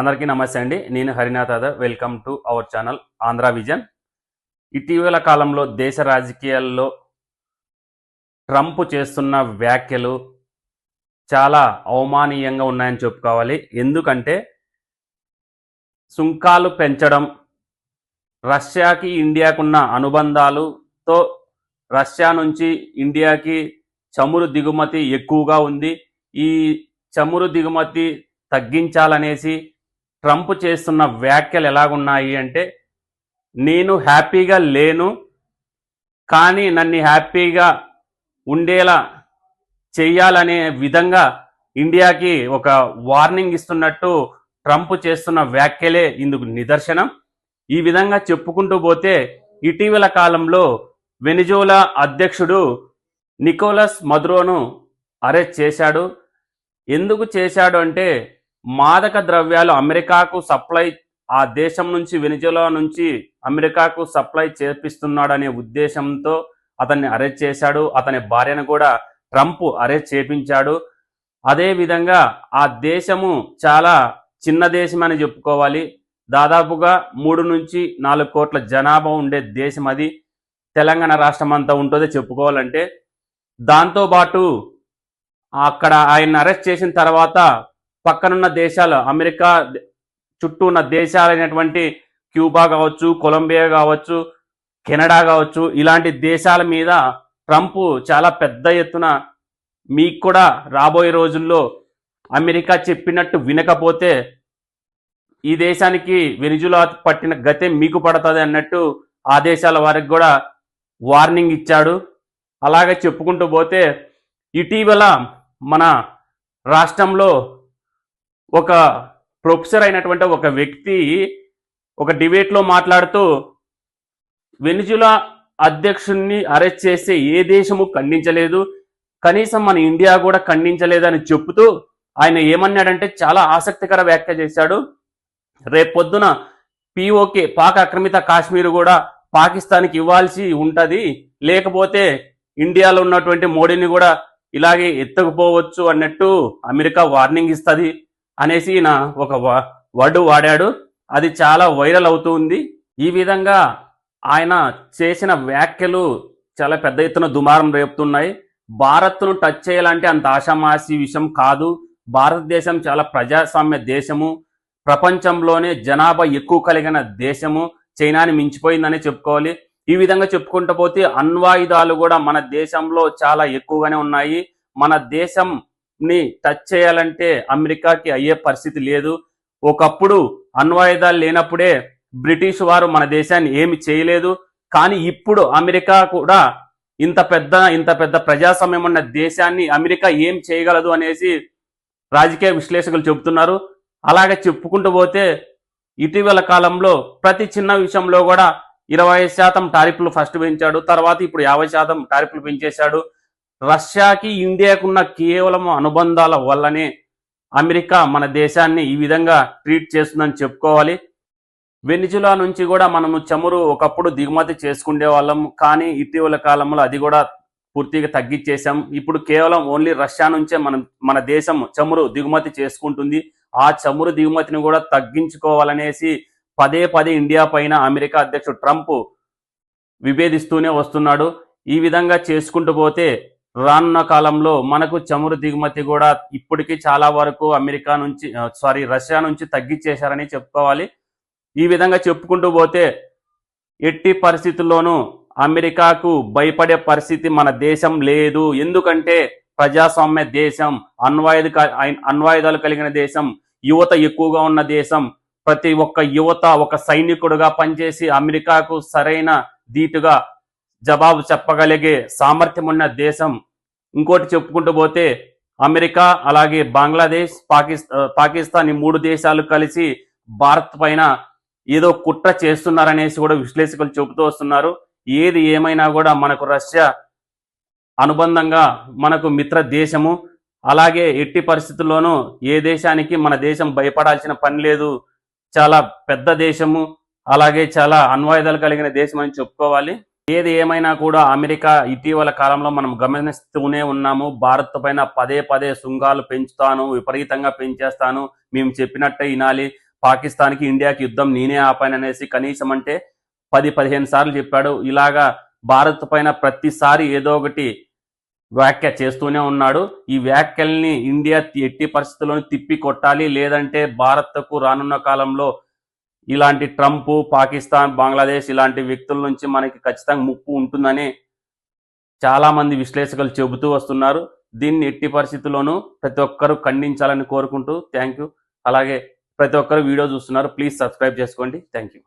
అందరికీ నమస్తే అండి. నేను Harinath Yadav. Welcome to our channel Andhra vision. ఇటీవల కాలంలో దేశ రాజకీయాల్లో ట్రంప్ చేస్తున్న వ్యాఖ్యలు చాలా అవమానీయంగా ఉన్నాయని చెప్పుకోవాలి. ఎందుకంటే సుంకాలు పెంచడం రష్యాకి ఇండియాకున్న అనుబంధాలుతో రష్యా నుంచి ఇండియాకి చమురు దిగుమతి ఎక్కువగా ఉంది. ఈ చమురు దిగుమతి తగ్గించాలనేసి ట్రంప్ చేస్తున్న వ్యాఖ్యలు ఎలాగున్నాయి అంటే నేను హ్యాపీగా లేను కానీ నన్ను హ్యాపీగా ఉండేలా చెయ్యాలనే విధంగా ఇండియాకి ఒక వార్నింగ్ ఇస్తున్నట్టు ట్రంప్ చేస్తున్న వ్యాఖ్యలే ఇందుకు నిదర్శనం. ఈ విధంగా చెప్పుకుంటూ పోతే ఇటీవల కాలంలో వెనిజోలా అధ్యక్షుడు నికోలస్ మధురోను అరెస్ట్ చేశాడు. ఎందుకు చేశాడు అంటే మాదక ద్రవ్యాలు అమెరికాకు సప్లై ఆ దేశం నుంచి వెనిజులా నుంచి అమెరికాకు సప్లై చేపిస్తున్నాడనే ఉద్దేశంతో అతన్ని అరెస్ట్ చేశాడు. అతని భార్యను కూడా ట్రంప్ అరెస్ట్ చేపించాడు. అదే విధంగా ఆ దేశము చాలా చిన్న దేశం అని చెప్పుకోవాలి. దాదాపుగా మూడు నుంచి నాలుగు కోట్ల జనాభా ఉండే దేశం అది. తెలంగాణ రాష్ట్రం అంతా ఉంటుందో చెప్పుకోవాలంటే దాంతోపాటు అక్కడ ఆయన అరెస్ట్ చేసిన తర్వాత పక్కనున్న దేశాలు అమెరికా చుట్టూ ఉన్న దేశాలైనటువంటి క్యూబా కావచ్చు కొలంబియా కావచ్చు కెనడా కావచ్చు ఇలాంటి దేశాల మీద ట్రంప్ చాలా పెద్ద ఎత్తున మీకు కూడా రాబోయే రోజుల్లో అమెరికా చెప్పినట్టు వినకపోతే ఈ దేశానికి వెనిజులా పట్టిన గతే మీకు పడుతుంది అన్నట్టు ఆ దేశాల వారికి కూడా వార్నింగ్ ఇచ్చాడు. అలాగే చెప్పుకుంటూ పోతే ఇటీవల మన రాష్ట్రంలో ఒక ప్రొఫెసర్ అయినటువంటి ఒక వ్యక్తి ఒక డిబేట్లో మాట్లాడుతూ వెనిజులా అధ్యక్షుడిని అరెస్ట్ చేస్తే ఏ దేశము ఖండించలేదు? కనీసం మన ఇండియా కూడా ఖండించలేదని చెప్తూ ఆయన ఏమన్నాడంటే చాలా ఆసక్తికర వ్యాఖ్య చేశాడు. రేపొద్దున పిఓకే పాక్ ఆక్రమిత కాశ్మీర్ కూడా పాకిస్తాన్కి ఇవ్వాల్సి ఉంటుంది. లేకపోతే ఇండియాలో ఉన్నటువంటి మోడీని కూడా ఇలాగే ఎత్తకపోవచ్చు అన్నట్టు అమెరికా వార్నింగ్ ఇస్తుంది. అనేసి నా ఒక వ- వర్డ్ వాడాడు. అది చాలా వైరల్ అవుతుంది ఈ విధంగా ఆయన చేసిన వ్యాఖ్యలు చాలా పెద్ద ఎత్తున దుమారం రేపుతున్నాయి. భారత్ను టచ్ చేయాలంటే అంత ఆషామాసి విషయం కాదు. భారతదేశం చాలా ప్రజాస్వామ్య దేశము. ప్రపంచంలోనే జనాభా ఎక్కువ కలిగిన దేశము. చైనాని మించిపోయిందని చెప్పుకోవాలి. ఈ విధంగా చెప్పుకుంటూ పోతే అణ్వాయుధాలు కూడా మన దేశంలో చాలా ఎక్కువగానే ఉన్నాయి. మన దేశం ని టచ్ చేయాలంటే అమెరికాకి అయ్యే పరిస్థితి లేదు. ఒకప్పుడు అణ్వాయుధాలు లేనప్పుడే బ్రిటిష్ వారు మన దేశాన్ని ఏమి చేయలేదు. కానీ ఇప్పుడు అమెరికా కూడా ఇంత పెద్ద ఇంత పెద్ద ప్రజాస్వామ్యం ఉన్న దేశాన్ని అమెరికా ఏం చేయగలదు అనేసి రాజకీయ విశ్లేషకులు చెబుతున్నారు. అలాగే చెప్పుకుంటూ పోతే ఇటీవల కాలంలో ప్రతి చిన్న విషయంలో కూడా ఇరవై శాతం టారిఫ్లు ఫస్ట్ పెంచాడు. తర్వాత ఇప్పుడు యాభై శాతం టారిఫ్లు పెంచేశాడు. రష్యాకి ఇండియాకున్న కేవలం అనుబంధాల వల్లనే అమెరికా మన దేశాన్ని ఈ విధంగా ట్రీట్ చేస్తుందని చెప్పుకోవాలి. వెనిజులా నుంచి కూడా మనము చమురు ఒకప్పుడు దిగుమతి చేసుకునే వాళ్ళం కానీ ఇటీవల కాలంలో అది కూడా పూర్తిగా తగ్గించేసాం ఇప్పుడు కేవలం ఓన్లీ రష్యా నుంచే మనం మన దేశం చమురు దిగుమతి చేసుకుంటుంది. ఆ చమురు దిగుమతిని కూడా తగ్గించుకోవాలనేసి పదే పదే ఇండియా పైన అమెరికా అధ్యక్షుడు ట్రంప్ విభేదిస్తూనే వస్తున్నాడు. ఈ విధంగా చేసుకుంటూ పోతే రానున్న కాలంలో మనకు చమురు దిగుమతి కూడా ఇప్పటికీ చాలా వరకు అమెరికా నుంచి సారీ రష్యా నుంచి తగ్గించేశారని చెప్పుకోవాలి. ఈ విధంగా చెప్పుకుంటూ పోతే ఎట్టి పరిస్థితుల్లోనూ అమెరికాకు భయపడే పరిస్థితి మన దేశం లేదు. ఎందుకంటే ప్రజాస్వామ్య దేశం అన్వాయుధ అణ్వాయుధాలు కలిగిన దేశం యువత ఎక్కువగా ఉన్న దేశం ప్రతి ఒక్క యువత ఒక సైనికుడుగా పనిచేసి అమెరికాకు సరైన ధీటుగా జవాబు చెప్పగలిగే సామర్థ్యం ఉన్న దేశం ఇంకోటి చెప్పుకుంటూ పోతే అమెరికా అలాగే బంగ్లాదేశ్ పాకిస్తాన్ పాకిస్తాన్ ఈ మూడు దేశాలు కలిసి భారత్ పైన ఏదో కుట్ర చేస్తున్నారనేసి కూడా విశ్లేషకులు చెబుతూ వస్తున్నారు. ఏది ఏమైనా కూడా మనకు రష్యా అనుబంధంగా మనకు మిత్ర దేశము. అలాగే ఎట్టి పరిస్థితుల్లోనూ ఏ దేశానికి మన దేశం భయపడాల్సిన పని లేదు. చాలా పెద్ద దేశము. అలాగే చాలా అణ్వాయుధాలు కలిగిన దేశం అని చెప్పుకోవాలి. ఏది ఏమైనా కూడా అమెరికా ఇటీవల కాలంలో మనం గమనిస్తూనే ఉన్నాము. భారత్ పైన పదే పదే సుంగాలు పెంచుతాను విపరీతంగా పెంచేస్తాను. మేము చెప్పినట్టే వినాలి. పాకిస్తాన్కి ఇండియాకి యుద్ధం నేనే ఆపాననేసి కనీసం అంటే పది పదిహేను సార్లు చెప్పాడు. ఇలాగా భారత్ పైన ప్రతిసారి ఏదో ఒకటి వ్యాఖ్య చేస్తూనే ఉన్నాడు. ఈ వ్యాఖ్యల్ని ఇండియా ఎట్టి పరిస్థితుల్లోనూ తిప్పి కొట్టాలి. లేదంటే భారత్కు రానున్న కాలంలో ఇలాంటి ట్రంప్ పాకిస్తాన్ బంగ్లాదేశ్ ఇలాంటి వ్యక్తుల నుంచి మనకి ఖచ్చితంగా ముప్పు ఉంటుందని చాలా మంది విశ్లేషకులు చెబుతూ వస్తున్నారు. దీన్ని ఎట్టి పరిస్థితుల్లోనూ ప్రతి ఒక్కరూ ఖండించాలని కోరుకుంటూ థ్యాంక్ యూ. అలాగే ప్రతి ఒక్కరు వీడియో చూస్తున్నారు. ప్లీజ్ సబ్స్క్రైబ్ చేసుకోండి. Thank you.